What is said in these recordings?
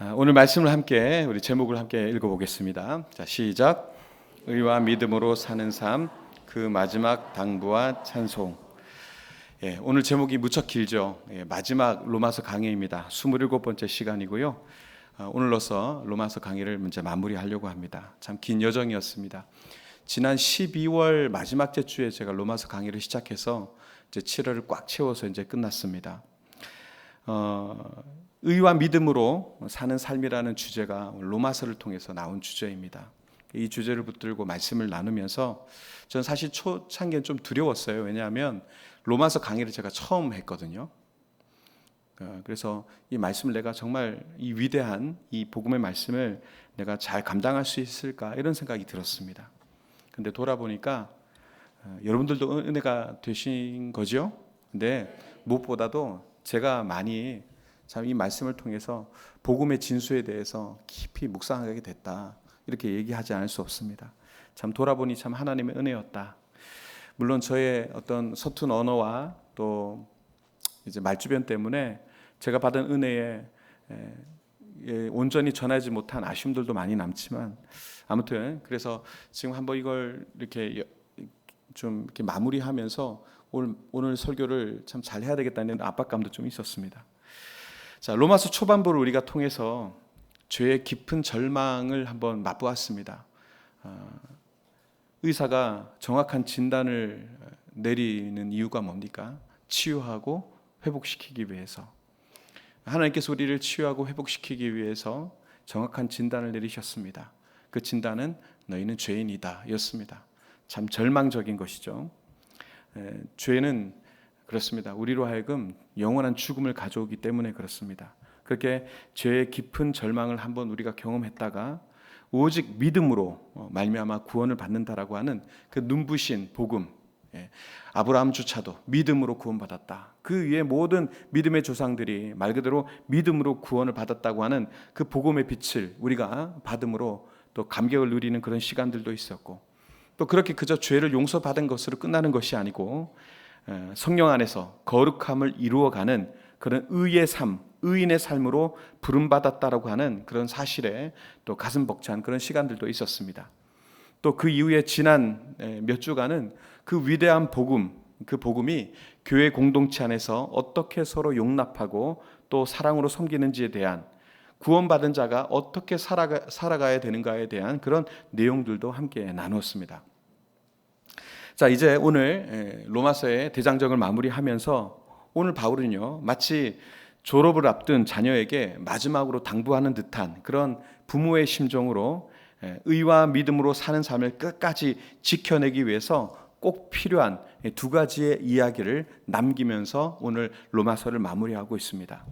아, 오늘 말씀을 함께 우리 제목을 함께 읽어보겠습니다. 자 시작. 의와 믿음으로 사는 삶, 그 마지막 당부와 찬송. 예, 오늘 제목이 무척 길죠. 예, 마지막 로마서 강의입니다. 27번째 시간이고요. 아, 오늘로서 로마서 강의를 이제 마무리하려고 합니다. 참 긴 여정이었습니다. 지난 12월 마지막 주에 제가 로마서 강의를 시작해서 이제 7월을 꽉 채워서 이제 끝났습니다. 어, 의와 믿음으로 사는 삶이라는 주제가 로마서를 통해서 나온 주제입니다. 이 주제를 붙들고 말씀을 나누면서 저는 사실 초창기엔 좀 두려웠어요. 왜냐하면 로마서 강의를 제가 처음 했거든요. 어, 그래서 이 말씀을 내가 정말 이 위대한 이 복음의 말씀을 내가 잘 감당할 수 있을까 이런 생각이 들었습니다. 근데 돌아보니까 어, 여러분들도 은혜가 되신 거죠. 근데 무엇보다도 제가 많이 참 이 말씀을 통해서 복음의 진수에 대해서 깊이 묵상하게 됐다. 이렇게 얘기하지 않을 수 없습니다. 참 돌아보니 참 하나님의 은혜였다. 물론 저의 어떤 서툰 언어와 또 이제 말주변 때문에 제가 받은 은혜에 예, 온전히 전하지 못한 아쉬움들도 많이 남지만 아무튼 그래서 지금 한번 이걸 이렇게 좀 이렇게 마무리하면서 오늘, 오늘 설교를 참 잘 해야 되겠다는 압박감도 좀 있었습니다. 자, 로마서 초반부를 우리가 통해서 죄의 깊은 절망을 한번 맛보았습니다. 어, 의사가 정확한 진단을 내리는 이유가 뭡니까? 치유하고 회복시키기 위해서. 하나님께서 우리를 치유하고 회복시키기 위해서 정확한 진단을 내리셨습니다. 그 진단은 너희는 죄인이다 였습니다. 참 절망적인 것이죠. 에, 죄는 그렇습니다. 우리로 하여금 영원한 죽음을 가져오기 때문에 그렇습니다. 그렇게 죄의 깊은 절망을 한번 우리가 경험했다가 오직 믿음으로 어, 말미암아 구원을 받는다라고 하는 그 눈부신 복음. 예, 아브라함조차도 믿음으로 구원받았다. 그 위에 모든 믿음의 조상들이 말 그대로 믿음으로 구원을 받았다고 하는 그 복음의 빛을 우리가 받음으로 또 감격을 누리는 그런 시간들도 있었고 또 그렇게 그저 죄를 용서받은 것으로 끝나는 것이 아니고 성령 안에서 거룩함을 이루어가는 그런 의의 삶, 의인의 삶으로 부름받았다라고 하는 그런 사실에 또 가슴 벅찬 그런 시간들도 있었습니다. 또 그 이후에 지난 몇 주간은 그 위대한 복음, 그 복음이 교회 공동체 안에서 어떻게 서로 용납하고 또 사랑으로 섬기는지에 대한 구원받은 자가 어떻게 살아가, 살아가야 되는가에 대한 그런 내용들도 함께 나누었습니다. 자, 이제 오늘 로마서의 대장정을 마무리하면서 오늘 바울은요, 마치 졸업을 앞둔 자녀에게 마지막으로 당부하는 듯한 그런 부모의 심정으로 의와 믿음으로 사는 삶을 끝까지 지켜내기 위해서 꼭 필요한 두 가지의 이야기를 남기면서 오늘 로마서를 마무리하고 있습니다.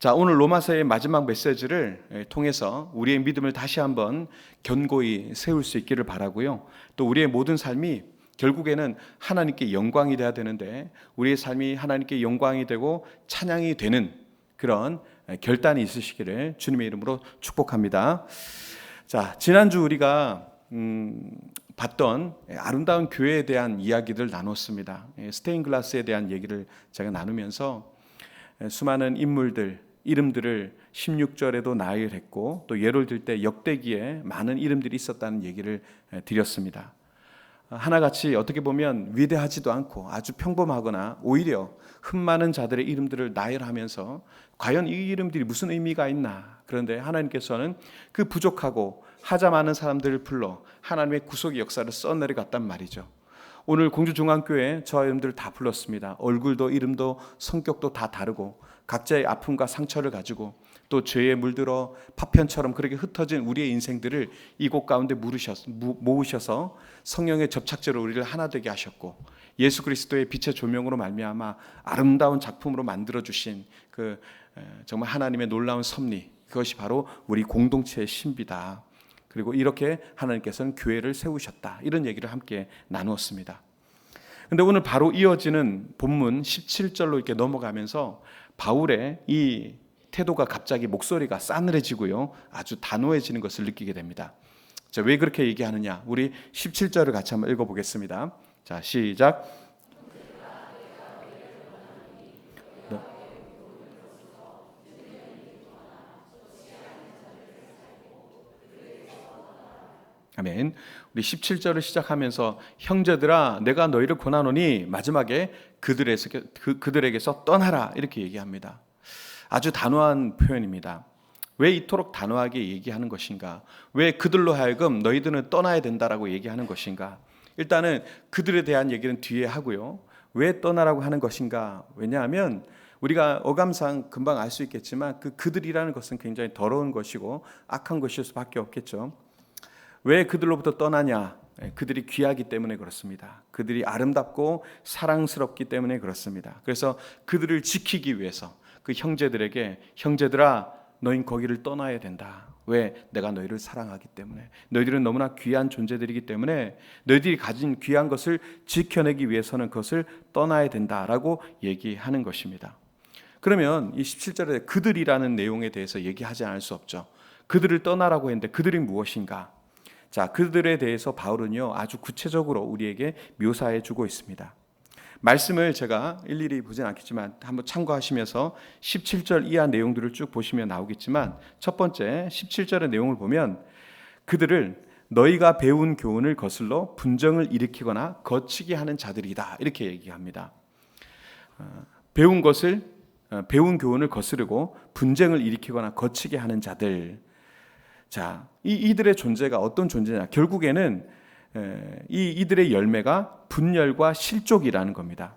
자, 오늘 로마서의 마지막 메시지를 통해서 우리의 믿음을 다시 한번 견고히 세울 수 있기를 바라고요. 또 우리의 모든 삶이 결국에는 하나님께 영광이 돼야 되는데 우리의 삶이 하나님께 영광이 되고 찬양이 되는 그런 결단이 있으시기를 주님의 이름으로 축복합니다. 자, 지난주 우리가 음, 봤던 아름다운 교회에 대한 이야기들 나눴습니다. 스테인글라스에 대한 얘기를 제가 나누면서 수많은 인물들, 이름들을 16절에도 나열했고 또 예를 들 때 역대기에 많은 이름들이 있었다는 얘기를 드렸습니다. 하나같이 어떻게 보면 위대하지도 않고 아주 평범하거나 오히려 흠 많은 자들의 이름들을 나열하면서 과연 이 이름들이 무슨 의미가 있나 그런데 하나님께서는 그 부족하고 하자 많은 사람들을 불러 하나님의 구속의 역사를 써내려갔단 말이죠. 오늘 공주중앙교회 저 이름들 다 불렀습니다. 얼굴도 이름도 성격도 다 다르고 각자의 아픔과 상처를 가지고 또 죄에 물들어 파편처럼 그렇게 흩어진 우리의 인생들을 이곳 가운데 모으셔서 성령의 접착제로 우리를 하나 되게 하셨고 예수 그리스도의 빛의 조명으로 말미암아 아름다운 작품으로 만들어 주신 그 정말 하나님의 놀라운 섭리 그것이 바로 우리 공동체의 신비다. 그리고 이렇게 하나님께서는 교회를 세우셨다. 이런 얘기를 함께 나누었습니다. 근데 오늘 바로 이어지는 본문 17절로 이렇게 넘어가면서 바울의 이 태도가 갑자기 목소리가 싸늘해지고요. 아주 단호해지는 것을 느끼게 됩니다. 자, 왜 그렇게 얘기하느냐? 우리 17절을 같이 한번 읽어 보겠습니다. 자, 시작. 아멘. 우리 17절을 시작하면서 형제들아 내가 너희를 권하노니 마지막에 그들에서 그, 그들에게서 떠나라 이렇게 얘기합니다. 아주 단호한 표현입니다. 왜 이토록 단호하게 얘기하는 것인가? 왜 그들로 하여금 너희들은 떠나야 된다라고 얘기하는 것인가? 일단은 그들에 대한 얘기는 뒤에 하고요. 왜 떠나라고 하는 것인가? 왜냐하면 우리가 어감상 금방 알 수 있겠지만 그 그들이라는 것은 굉장히 더러운 것이고 악한 것일 수밖에 없겠죠. 왜 그들로부터 떠나냐? 예, 그들이 귀하기 때문에 그렇습니다. 그들이 아름답고 사랑스럽기 때문에 그렇습니다. 그래서 그들을 지키기 위해서 그 형제들에게 형제들아 너희 거기를 떠나야 된다. 왜? 내가 너희를 사랑하기 때문에. 너희들은 너무나 귀한 존재들이기 때문에 너희들이 가진 귀한 것을 지켜내기 위해서는 그것을 떠나야 된다라고 얘기하는 것입니다. 그러면 이 17절에 그들이라는 내용에 대해서 얘기하지 않을 수 없죠. 그들을 떠나라고 했는데 그들이 무엇인가? 자, 그들에 대해서 바울은요, 아주 구체적으로 우리에게 묘사해 주고 있습니다. 말씀을 제가 일일이 보진 않겠지만 한번 참고하시면서 17절 이하 내용들을 쭉 보시면 나오겠지만 첫 번째 17절의 내용을 보면 그들을 너희가 배운 교훈을 거슬러 분정을 일으키거나 거치게 하는 자들이다 이렇게 얘기합니다. 어, 배운 것을 어, 배운 교훈을 거스르고 분쟁을 일으키거나 거치게 하는 자들. 자, 이 이들의 존재가 어떤 존재냐? 결국에는 이 이들의 열매가 분열과 실족이라는 겁니다.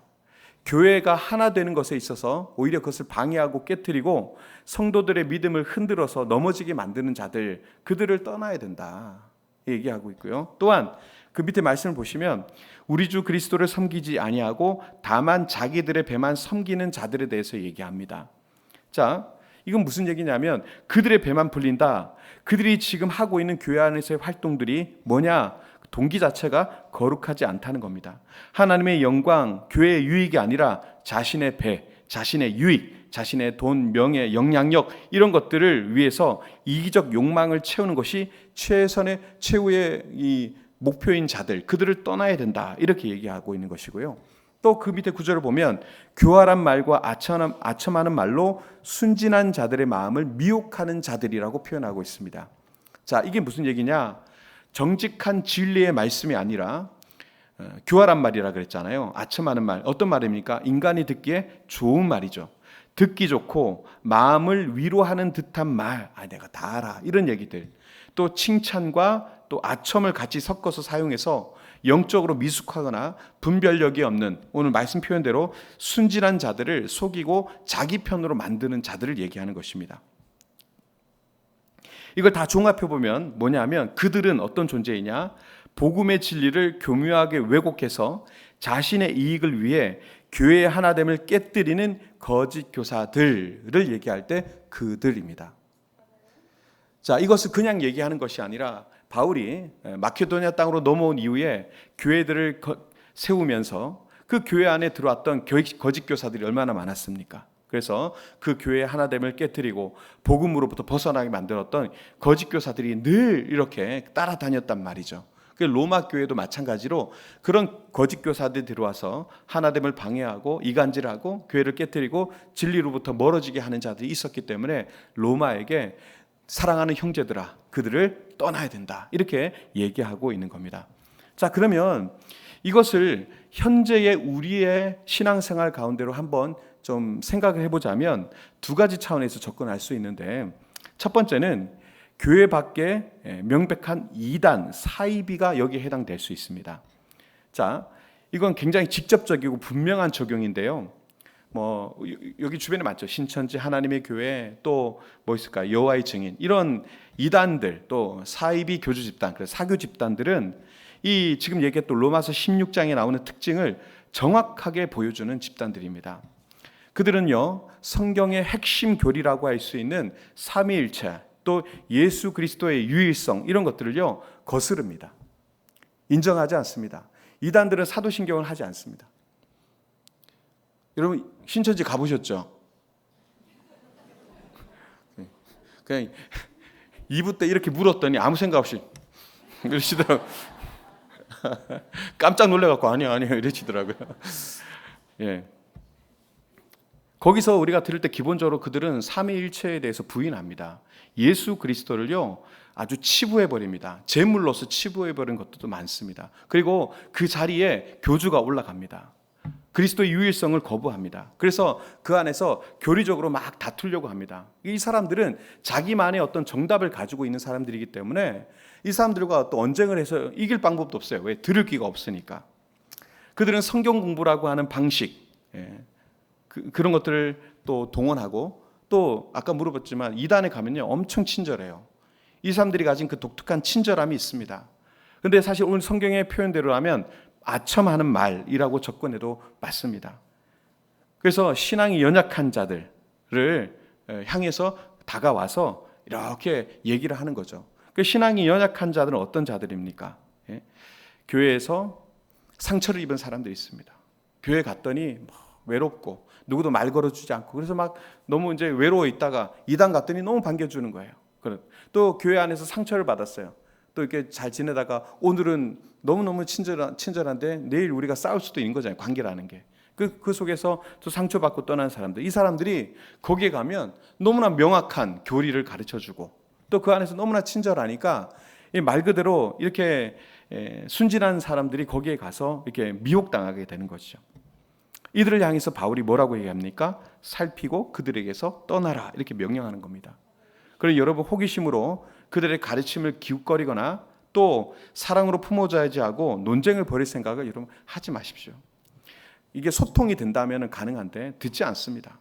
교회가 하나 되는 것에 있어서 오히려 그것을 방해하고 깨뜨리고 성도들의 믿음을 흔들어서 넘어지게 만드는 자들 그들을 떠나야 된다 얘기하고 있고요. 또한 그 밑에 말씀을 보시면 우리 주 그리스도를 섬기지 아니하고 다만 자기들의 배만 섬기는 자들에 대해서 얘기합니다. 자, 이건 무슨 얘기냐면 그들의 배만 풀린다. 그들이 지금 하고 있는 교회 안에서의 활동들이 뭐냐? 동기 자체가 거룩하지 않다는 겁니다. 하나님의 영광, 교회의 유익이 아니라 자신의 배, 자신의 유익, 자신의 돈, 명예, 영향력 이런 것들을 위해서 이기적 욕망을 채우는 것이 최선의 최후의 이 목표인 자들 그들을 떠나야 된다 이렇게 얘기하고 있는 것이고요. 또 그 밑에 구절을 보면 교활한 말과 아첨, 아첨하는 말로 순진한 자들의 마음을 미혹하는 자들이라고 표현하고 있습니다. 자 이게 무슨 얘기냐? 정직한 진리의 말씀이 아니라 어, 교활한 말이라 그랬잖아요. 아첨하는 말 어떤 말입니까? 인간이 듣기에 좋은 말이죠. 듣기 좋고 마음을 위로하는 듯한 말, 아 내가 다 알아 이런 얘기들. 또 칭찬과 또 아첨을 같이 섞어서 사용해서 영적으로 미숙하거나 분별력이 없는 오늘 말씀 표현대로 순진한 자들을 속이고 자기 편으로 만드는 자들을 얘기하는 것입니다. 이걸 다 종합해 보면 뭐냐면 그들은 어떤 존재이냐? 복음의 진리를 교묘하게 왜곡해서 자신의 이익을 위해 교회의 하나됨을 깨뜨리는 거짓 교사들을 얘기할 때 그들입니다. 자, 이것을 그냥 얘기하는 것이 아니라 바울이 마케도니아 땅으로 넘어온 이후에 교회들을 세우면서 그 교회 안에 들어왔던 거짓 교사들이 얼마나 많았습니까? 그래서 그 교회의 하나됨을 깨뜨리고 복음으로부터 벗어나게 만들었던 거짓 교사들이 늘 이렇게 따라다녔단 말이죠. 그 로마 교회도 마찬가지로 그런 거짓 교사들이 들어와서 하나됨을 방해하고 이간질하고 교회를 깨뜨리고 진리로부터 멀어지게 하는 자들이 있었기 때문에 로마에게 사랑하는 형제들아 그들을 떠나야 된다 이렇게 얘기하고 있는 겁니다. 자 그러면 이것을 현재의 우리의 신앙생활 가운데로 한번 좀 생각을 해보자면 두 가지 차원에서 접근할 수 있는데 첫 번째는 교회 밖에 명백한 이단 사이비가 여기에 해당될 수 있습니다. 자, 이건 굉장히 직접적이고 분명한 적용인데요. 뭐 여기 주변에 많죠. 신천지 하나님의 교회 또 뭐 있을까? 여호와의 증인 이런 이단들 또 사이비 교주 집단 그래서 사교 집단들은 이 지금 얘기했던 로마서 16장에 나오는 특징을 정확하게 보여주는 집단들입니다. 그들은요 성경의 핵심 교리라고 할 수 있는 삼위일체 또 예수 그리스도의 유일성 이런 것들을요 거스릅니다. 인정하지 않습니다. 이단들은 사도신경을 하지 않습니다. 여러분 신천지 가보셨죠? 그냥 2부 때 이렇게 물었더니 아무 생각 없이 이러시더라고. 깜짝 놀래갖고 아니요 아니요 이러시더라고요. 예. 거기서 우리가 들을 때 기본적으로 그들은 삼위일체에 대해서 부인합니다. 예수 그리스도를요 아주 치부해 버립니다. 제물로서 치부해 버린 것도 많습니다. 그리고 그 자리에 교주가 올라갑니다. 그리스도의 유일성을 거부합니다. 그래서 그 안에서 교리적으로 막 다투려고 합니다. 이 사람들은 자기만의 어떤 정답을 가지고 있는 사람들이기 때문에 이 사람들과 또 언쟁을 해서 이길 방법도 없어요. 왜? 들을 기가 없으니까. 그들은 성경 공부라고 하는 방식, 예, 그, 그런 것들을 또 동원하고 또 아까 물어봤지만 이단에 가면요 엄청 친절해요. 이 사람들이 가진 그 독특한 친절함이 있습니다. 근데 사실 오늘 성경의 표현대로라면 아첨하는 말이라고 접근해도 맞습니다. 그래서 신앙이 연약한 자들을 향해서 다가와서 이렇게 얘기를 하는 거죠. 그 신앙이 연약한 자들은 어떤 자들입니까? 예? 교회에서 상처를 입은 사람들이 있습니다. 교회 갔더니 뭐 외롭고 누구도 말 걸어주지 않고 그래서 막 너무 이제 외로워 있다가 이단 갔더니 너무 반겨주는 거예요. 또 교회 안에서 상처를 받았어요. 또 이렇게 잘 지내다가 오늘은 너무너무 친절한, 친절한데 내일 우리가 싸울 수도 있는 거잖아요. 관계라는 게. 그, 그 속에서 또 상처받고 떠난 사람들. 이 사람들이 거기에 가면 너무나 명확한 교리를 가르쳐 주고 또 그 안에서 너무나 친절하니까 말 그대로 이렇게 순진한 사람들이 거기에 가서 이렇게 미혹당하게 되는 것이죠. 이들을 향해서 바울이 뭐라고 얘기합니까? 살피고 그들에게서 떠나라. 이렇게 명령하는 겁니다. 그리고 여러분 호기심으로 그들의 가르침을 기웃거리거나 또 사랑으로 품어줘야지 하고 논쟁을 벌일 생각을 여러분 하지 마십시오. 이게 소통이 된다면 가능한데 듣지 않습니다.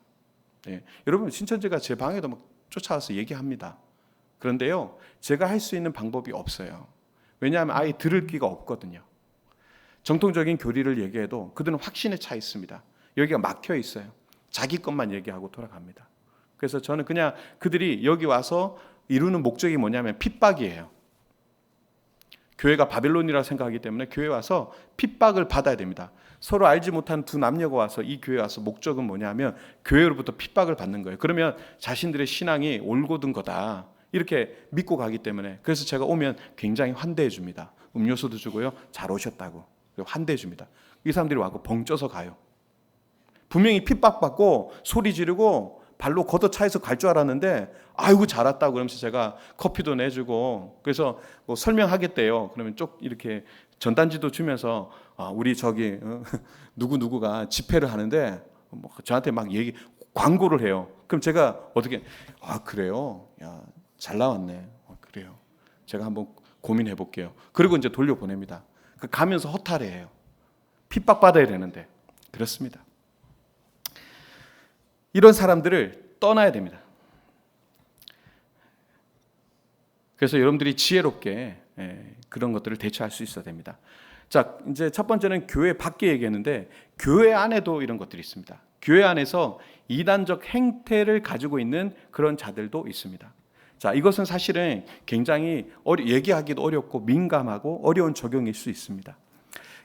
예. 여러분 신천지가 제 방에도 막 쫓아와서 얘기합니다. 그런데요, 제가 할 수 있는 방법이 없어요. 왜냐하면 아예 들을 기가 없거든요. 정통적인 교리를 얘기해도 그들은 확신에 차 있습니다. 여기가 막혀 있어요. 자기 것만 얘기하고 돌아갑니다. 그래서 저는 그냥 그들이 여기 와서 이루는 목적이 뭐냐면 핍박이에요. 교회가 바벨론이라 생각하기 때문에 교회 와서 핍박을 받아야 됩니다. 서로 알지 못한 두 남녀가 와서 이 교회 와서 목적은 뭐냐면 교회로부터 핍박을 받는 거예요. 그러면 자신들의 신앙이 올곧은 거다. 이렇게 믿고 가기 때문에 그래서 제가 오면 굉장히 환대해 줍니다. 음료수도 주고요. 잘 오셨다고. 환대해 줍니다. 이 사람들이 와고 벙쪄서 가요. 분명히 핍박받고 소리 지르고 발로 걷어 차에서 갈 줄 알았는데 아이고 잘 왔다고 그러면서 제가 커피도 내주고 그래서 뭐 설명하겠대요. 그러면 쪽 이렇게 전단지도 주면서 아, 우리 저기 어, 누구 누구가 집회를 하는데 뭐 저한테 막 얘기 광고를 해요. 그럼 제가 어떻게 아 그래요? 야 잘 나왔네. 아, 그래요. 제가 한번 고민해 볼게요. 그리고 이제 돌려 보냅니다. 그 가면서 허탈해요. 핍박 받아야 되는데 그렇습니다. 이런 사람들을 떠나야 됩니다. 그래서 여러분들이 지혜롭게 예, 그런 것들을 대처할 수 있어야 됩니다. 자, 이제 첫 번째는 교회 밖에 얘기했는데 교회 안에도 이런 것들이 있습니다. 교회 안에서 이단적 행태를 가지고 있는 그런 자들도 있습니다. 자, 이것은 사실은 굉장히 어리, 얘기하기도 어렵고 민감하고 어려운 적용일 수 있습니다.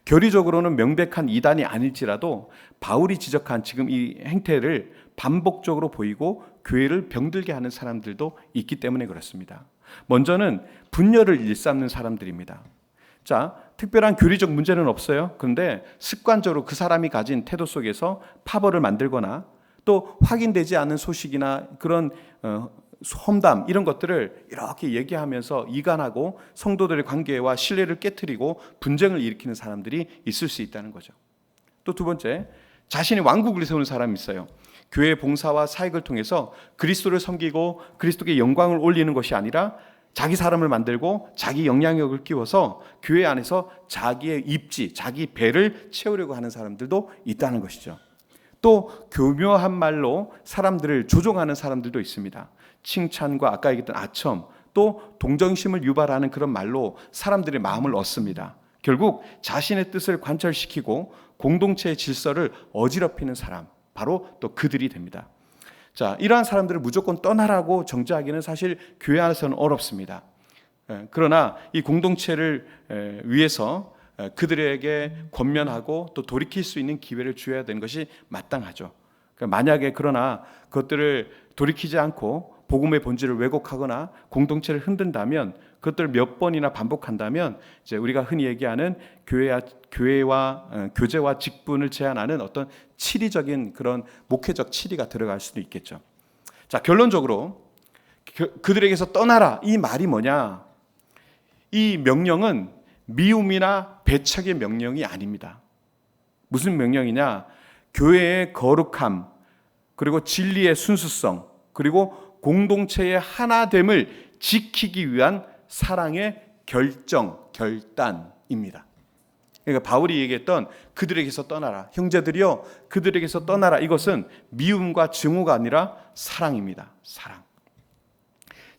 교리적으로는 명백한 이단이 아닐지라도 바울이 지적한 지금 이 행태를 반복적으로 보이고 교회를 병들게 하는 사람들도 있기 때문에 그렇습니다. 먼저는 분열을 일삼는 사람들입니다. 자, 특별한 교리적 문제는 없어요. 그런데 습관적으로 그 사람이 가진 태도 속에서 파벌을 만들거나 또 확인되지 않은 소식이나 그런 어, 험담 이런 것들을 이렇게 얘기하면서 이간하고 성도들의 관계와 신뢰를 깨뜨리고 분쟁을 일으키는 사람들이 있을 수 있다는 거죠. 또 두 번째, 자신이 왕국을 세우는 사람이 있어요. 교회 봉사와 사역을 통해서 그리스도를 섬기고 그리스도께 영광을 올리는 것이 아니라 자기 사람을 만들고 자기 영향력을 끼워서 교회 안에서 자기의 입지, 자기 배를 채우려고 하는 사람들도 있다는 것이죠. 또 교묘한 말로 사람들을 조종하는 사람들도 있습니다. 칭찬과 아까 얘기했던 아첨, 또 동정심을 유발하는 그런 말로 사람들의 마음을 얻습니다. 결국 자신의 뜻을 관철시키고 공동체의 질서를 어지럽히는 사람, 바로 또 그들이 됩니다. 자, 이러한 사람들을 무조건 떠나라고 정죄하기는 사실 교회 안에서는 어렵습니다. 예, 그러나 이 공동체를 위해서 그들에게 권면하고 또 돌이킬 수 있는 기회를 주어야 되는 것이 마땅하죠. 그러니까 만약에 그러나 그것들을 돌이키지 않고 복음의 본질을 왜곡하거나 공동체를 흔든다면 그것들을 몇 번이나 반복한다면 이제 우리가 흔히 얘기하는 교회와 교회와 어, 교제와 직분을 제한하는 어떤 치리적인 그런 목회적 치리가 들어갈 수도 있겠죠. 자 결론적으로 그- 그들에게서 떠나라. 이 말이 뭐냐? 이 명령은 미움이나 배척의 명령이 아닙니다. 무슨 명령이냐? 교회의 거룩함, 그리고 진리의 순수성, 그리고 공동체의 하나됨을 지키기 위한 사랑의 결정, 결단입니다. 그러니까 바울이 얘기했던 그들에게서 떠나라. 형제들이여 그들에게서 떠나라. 이것은 미움과 증오가 아니라 사랑입니다. 사랑.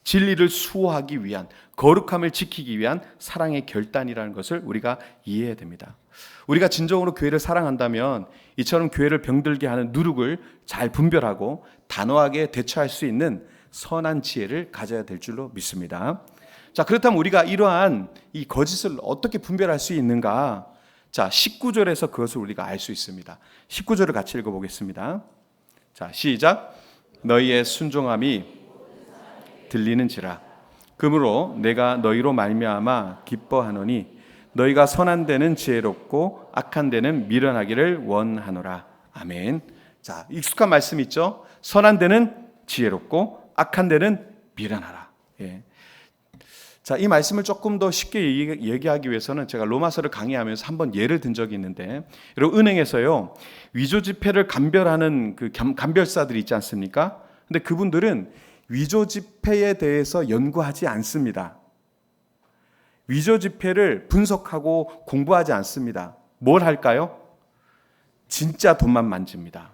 진리를 수호하기 위한 거룩함을 지키기 위한 사랑의 결단이라는 것을 우리가 이해해야 됩니다. 우리가 진정으로 교회를 사랑한다면 이처럼 교회를 병들게 하는 누룩을 잘 분별하고 단호하게 대처할 수 있는 선한 지혜를 가져야 될 줄로 믿습니다. 자, 그렇다면 우리가 이러한 이 거짓을 어떻게 분별할 수 있는가? 자, 19절에서 그것을 우리가 알 수 있습니다. 19절을 같이 읽어 보겠습니다. 자, 시작. 너희의 순종함이 들리는지라. 그러므로 내가 너희로 말미암아 기뻐하노니 너희가 선한 데는 지혜롭고 악한 데는 미련하기를 원하노라. 아멘. 자, 익숙한 말씀 있죠? 선한 데는 지혜롭고 악한 데는 미련하라. 예. 자, 이 말씀을 조금 더 쉽게 얘기- 얘기 하기 위해서는 제가 로마서를 강의하면서 한번 예를 든 적이 있는데, 여러분 은행에서요 위조 지폐를 감별하는 그 겸- 감별사들이 있지 않습니까? 근데 그분들은 위조 지폐에 대해서 연구하지 않습니다. 위조 지폐를 분석하고 공부하지 않습니다. 뭘 할까요? 진짜 돈만 만집니다.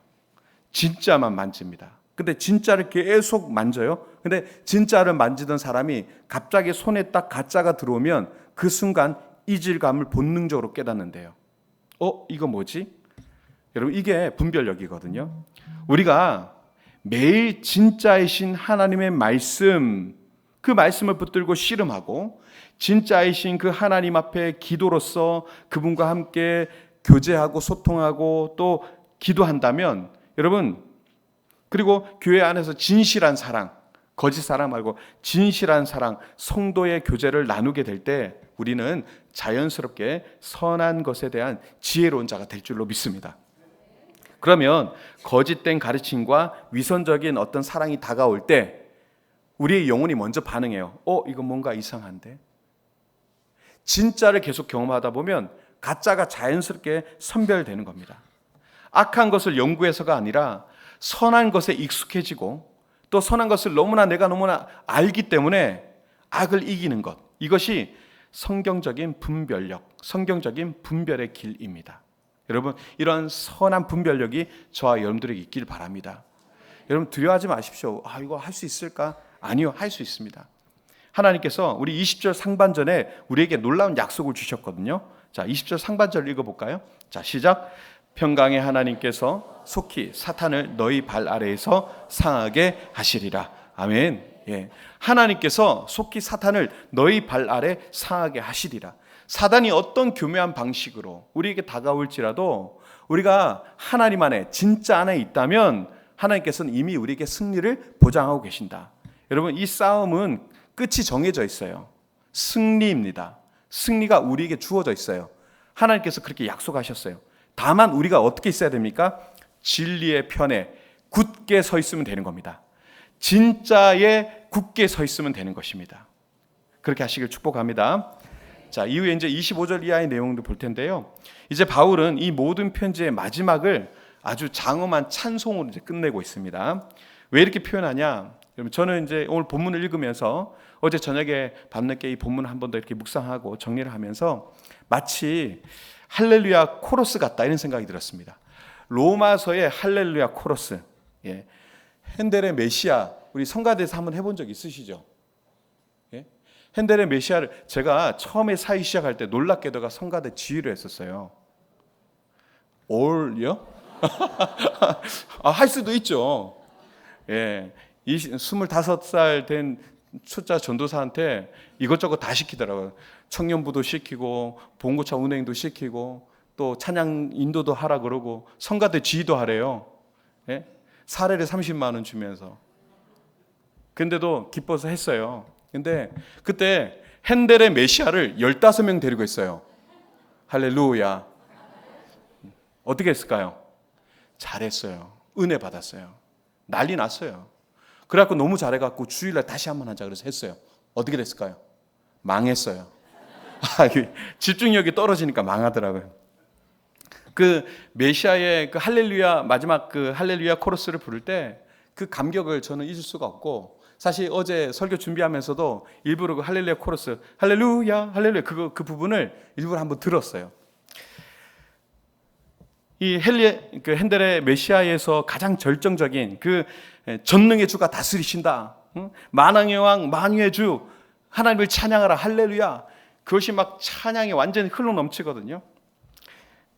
진짜만 만집니다. 근데 진짜를 계속 만져요. 근데 진짜를 만지던 사람이 갑자기 손에 딱 가짜가 들어오면 그 순간 이질감을 본능적으로 깨닫는데요. 어, 이거 뭐지? 여러분, 이게 분별력이거든요. 우리가 매일 진짜이신 하나님의 말씀, 그 말씀을 붙들고 씨름하고 진짜이신 그 하나님 앞에 기도로서 그분과 함께 교제하고 소통하고 또 기도한다면 여러분 그리고 교회 안에서 진실한 사랑, 거짓 사랑 말고 진실한 사랑, 성도의 교제를 나누게 될 때 우리는 자연스럽게 선한 것에 대한 지혜로운 자가 될 줄로 믿습니다. 그러면 거짓된 가르침과 위선적인 어떤 사랑이 다가올 때 우리의 영혼이 먼저 반응해요. 어, 이거 뭔가 이상한데? 진짜를 계속 경험하다 보면 가짜가 자연스럽게 선별되는 겁니다. 악한 것을 연구해서가 아니라 선한 것에 익숙해지고 또 선한 것을 너무나 내가 너무나 알기 때문에 악을 이기는 것. 이것이 성경적인 분별력, 성경적인 분별의 길입니다. 여러분, 이런 선한 분별력이 저와 여러분들에게 있길 바랍니다. 여러분, 두려워하지 마십시오. 아, 이거 할 수 있을까? 아니요, 할 수 있습니다. 하나님께서 우리 20절 상반전에 우리에게 놀라운 약속을 주셨거든요. 자, 20절 상반절 읽어볼까요? 자, 시작. 평강의 하나님께서 속히 사탄을 너희 발 아래에서 상하게 하시리라. 아멘. 예. 하나님께서 속히 사탄을 너희 발 아래 상하게 하시리라. 사단이 어떤 교묘한 방식으로 우리에게 다가올지라도 우리가 하나님 안에 진짜 안에 있다면 하나님께서는 이미 우리에게 승리를 보장하고 계신다. 여러분 이 싸움은 끝이 정해져 있어요. 승리입니다. 승리가 우리에게 주어져 있어요. 하나님께서 그렇게 약속하셨어요. 다만 우리가 어떻게 있어야 됩니까? 진리의 편에 굳게 서 있으면 되는 겁니다. 진짜에 굳게 서 있으면 되는 것입니다. 그렇게 하시길 축복합니다. 자, 이후에 이제 25절 이하의 내용도 볼 텐데요. 이제 바울은 이 모든 편지의 마지막을 아주 장엄한 찬송으로 이제 끝내고 있습니다. 왜 이렇게 표현하냐? 여러분 저는 이제 오늘 본문을 읽으면서 어제 저녁에 밤늦게 이 본문을 한 번 더 이렇게 묵상하고 정리를 하면서 마치 할렐루야 코러스 같다 이런 생각이 들었습니다. 로마서의 할렐루야 코러스. 예. 핸델의 메시아 우리 성가대에서 한번 해본 적 있으시죠? 예? 핸델의 메시아를 제가 처음에 사위 시작할 때 놀랍게도가 성가대 지휘를 했었어요. 올요? 아, 할 수도 있죠. 예. 25살 된 초짜 전도사한테 이것저것 다 시키더라고요. 청년부도 시키고 봉고차 운행도 시키고 또 찬양 인도도 하라 그러고 성가대 지휘도 하래요. 예? 사례를 30만 원 주면서. 근데도 기뻐서 했어요. 근데 그때 핸델의 메시아를 15명 데리고 있어요. 할렐루야. 어떻게 했을까요? 잘했어요. 은혜 받았어요. 난리 났어요. 그래갖고 너무 잘해갖고 주일날 다시 한번 하자 그래서 했어요. 어떻게 됐을까요? 망했어요. 아, 집중력이 떨어지니까 망하더라고요. 그 메시아의 그 할렐루야 마지막 그 할렐루야 코러스를 부를 때 그 감격을 저는 잊을 수가 없고 사실 어제 설교 준비하면서도 일부러 그 할렐루야 코러스 할렐루야 할렐루야 그거 그 부분을 일부러 한번 들었어요. 이 헬리 그 핸델의 메시아에서 가장 절정적인 그 전능의 주가 다스리신다. 응? 만왕의 왕 만유의 주 하나님을 찬양하라 할렐루야. 그것이 막 찬양이 완전히 흘러 넘치거든요.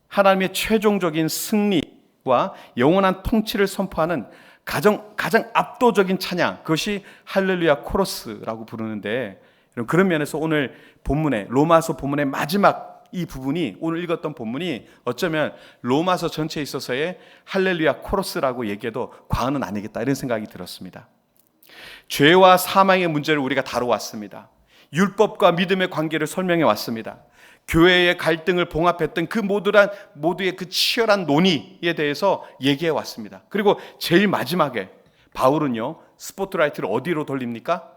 하나님의 최종적인 승리와 영원한 통치를 선포하는 가장 가장 압도적인 찬양 그것이 할렐루야 코러스라고 부르는데 그런 면에서 오늘 본문의 로마서 본문의 마지막 이 부분이 오늘 읽었던 본문이 어쩌면 로마서 전체에 있어서의 할렐루야 코러스라고 얘기해도 과언은 아니겠다 이런 생각이 들었습니다. 죄와 사망의 문제를 우리가 다뤄왔습니다. 율법과 믿음의 관계를 설명해 왔습니다. 교회의 갈등을 봉합했던 그 모두란 모두의 그 치열한 논의에 대해서 얘기해 왔습니다. 그리고 제일 마지막에 바울은요 스포트라이트를 어디로 돌립니까?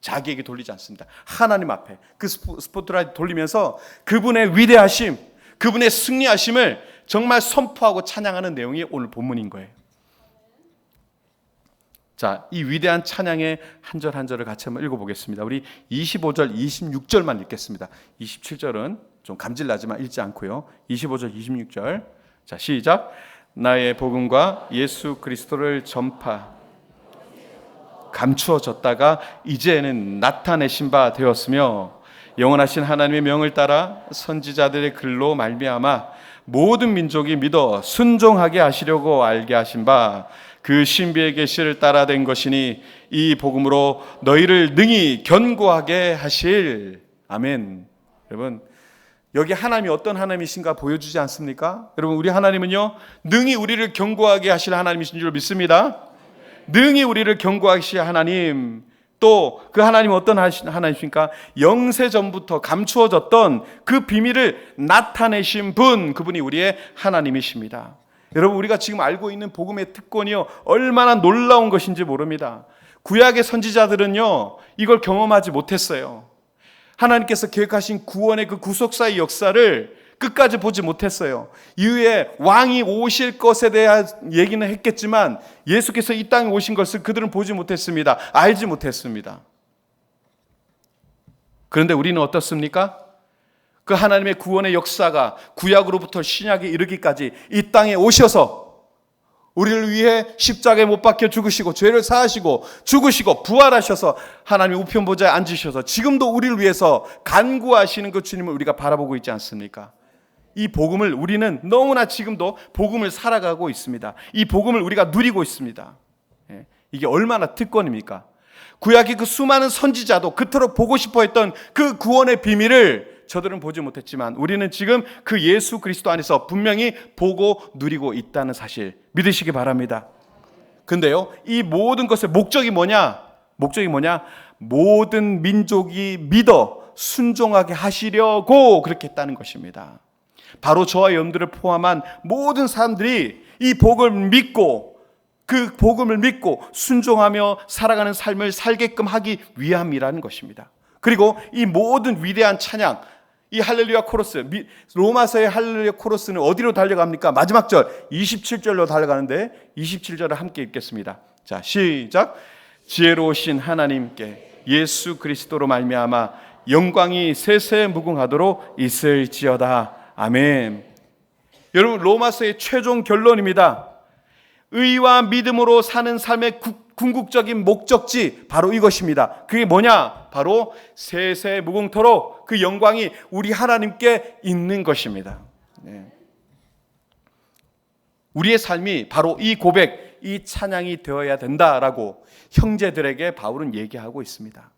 자기에게 돌리지 않습니다. 하나님 앞에 그 스포트라이트 돌리면서 그분의 위대하심, 그분의 승리하심을 정말 선포하고 찬양하는 내용이 오늘 본문인 거예요. 자, 이 위대한 찬양의 한 절 한 절을 같이 한번 읽어보겠습니다. 우리 25절, 26절만 읽겠습니다. 27절은 좀 감질나지만 읽지 않고요. 25절, 26절. 자, 시작. 나의 복음과 예수 그리스도를 전파 감추어졌다가 이제는 나타내신 바 되었으며 영원하신 하나님의 명을 따라 선지자들의 글로 말미암아 모든 민족이 믿어 순종하게 하시려고 알게 하신 바 그 신비의 계시를 따라 된 것이니 이 복음으로 너희를 능히 견고하게 하실 아멘. 여러분 여기 하나님이 어떤 하나님이신가 보여주지 않습니까? 여러분 우리 하나님은요 능히 우리를 견고하게 하실 하나님이신 줄 믿습니다. 능히 우리를 견고하실 하나님 또 그 하나님 어떤 하나님이십니까? 영세 전부터 감추어졌던 그 비밀을 나타내신 분 그분이 우리의 하나님이십니다. 여러분 우리가 지금 알고 있는 복음의 특권이요 얼마나 놀라운 것인지 모릅니다. 구약의 선지자들은요 이걸 경험하지 못했어요. 하나님께서 계획하신 구원의 그 구속사의 역사를 끝까지 보지 못했어요. 이후에 왕이 오실 것에 대한 얘기는 했겠지만 예수께서 이 땅에 오신 것을 그들은 보지 못했습니다. 알지 못했습니다. 그런데 우리는 어떻습니까? 그 하나님의 구원의 역사가 구약으로부터 신약에 이르기까지 이 땅에 오셔서 우리를 위해 십자가에 못 박혀 죽으시고 죄를 사하시고 죽으시고 부활하셔서 하나님 우편 보좌에 앉으셔서 지금도 우리를 위해서 간구하시는 그 주님을 우리가 바라보고 있지 않습니까? 이 복음을 우리는 너무나 지금도 복음을 살아가고 있습니다. 이 복음을 우리가 누리고 있습니다. 예, 이게 얼마나 특권입니까? 구약의 그 수많은 선지자도 그토록 보고 싶어 했던 그 구원의 비밀을 저들은 보지 못했지만 우리는 지금 그 예수 그리스도 안에서 분명히 보고 누리고 있다는 사실 믿으시기 바랍니다. 근데요, 이 모든 것의 목적이 뭐냐? 목적이 뭐냐? 모든 민족이 믿어 순종하게 하시려고 그렇게 했다는 것입니다. 바로 저와 여러분들을 포함한 모든 사람들이 이 복을 믿고 그 복음을 믿고 순종하며 살아가는 삶을 살게끔 하기 위함이라는 것입니다. 그리고 이 모든 위대한 찬양, 이 할렐루야 코러스, 로마서의 할렐루야 코러스는 어디로 달려갑니까? 마지막 절 27절로 달려가는데 27절을 함께 읽겠습니다. 자, 시작. 지혜로우신 하나님께 예수 그리스도로 말미암아 영광이 세세 무궁하도록 있을지어다. 아멘. 여러분 로마서의 최종 결론입니다. 의와 믿음으로 사는 삶의 궁극적인 목적지 바로 이것입니다. 그게 뭐냐? 바로 세세 무궁토록 그 영광이 우리 하나님께 있는 것입니다. 네. 우리의 삶이 바로 이 고백, 이 찬양이 되어야 된다라고 형제들에게 바울은 얘기하고 있습니다.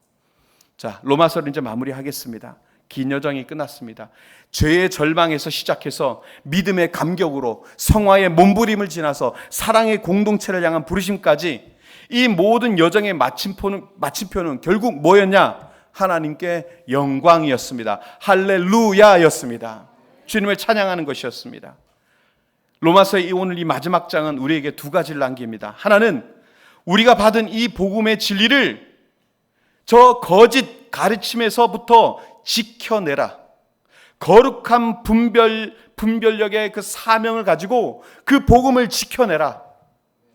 자, 로마서를 이제 마무리하겠습니다. 긴 여정이 끝났습니다. 죄의 절망에서 시작해서 믿음의 감격으로 성화의 몸부림을 지나서 사랑의 공동체를 향한 부르심까지 이 모든 여정의 마침표는, 마침표는 결국 뭐였냐? 하나님께 영광이었습니다. 할렐루야였습니다. 주님을 찬양하는 것이었습니다. 로마서의 오늘 이 마지막 장은 우리에게 두 가지를 남깁니다. 하나는 우리가 받은 이 복음의 진리를 저 거짓 가르침에서부터 지켜내라. 거룩한 분별 분별력의 그 사명을 가지고 그 복음을 지켜내라.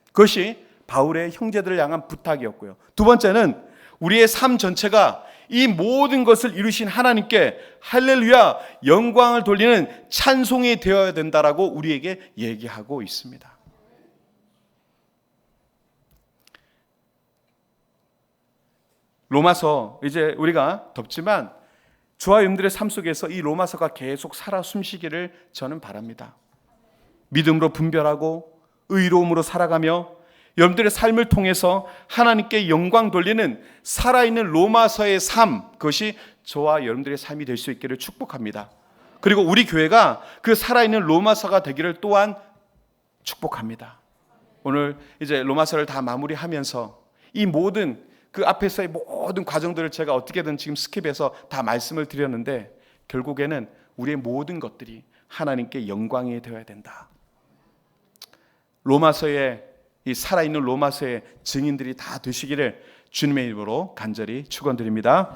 그것이 바울의 형제들을 향한 부탁이었고요. 두 번째는 우리의 삶 전체가 이 모든 것을 이루신 하나님께 할렐루야 영광을 돌리는 찬송이 되어야 된다라고 우리에게 얘기하고 있습니다. 로마서 이제 우리가 덥지만 저와 여러분들의 삶 속에서 이 로마서가 계속 살아 숨쉬기를 저는 바랍니다. 믿음으로 분별하고 의로움으로 살아가며 여러분들의 삶을 통해서 하나님께 영광 돌리는 살아있는 로마서의 삶 그것이 저와 여러분들의 삶이 될 수 있기를 축복합니다. 그리고 우리 교회가 그 살아있는 로마서가 되기를 또한 축복합니다. 오늘 이제 로마서를 다 마무리하면서 이 모든 그 앞에서의 모든 과정들을 제가 어떻게든 지금 스킵해서 다 말씀을 드렸는데 결국에는 우리의 모든 것들이 하나님께 영광이 되어야 된다. 로마서의 이 살아있는 로마서의 증인들이 다 되시기를 주님의 이름으로 간절히 축원드립니다.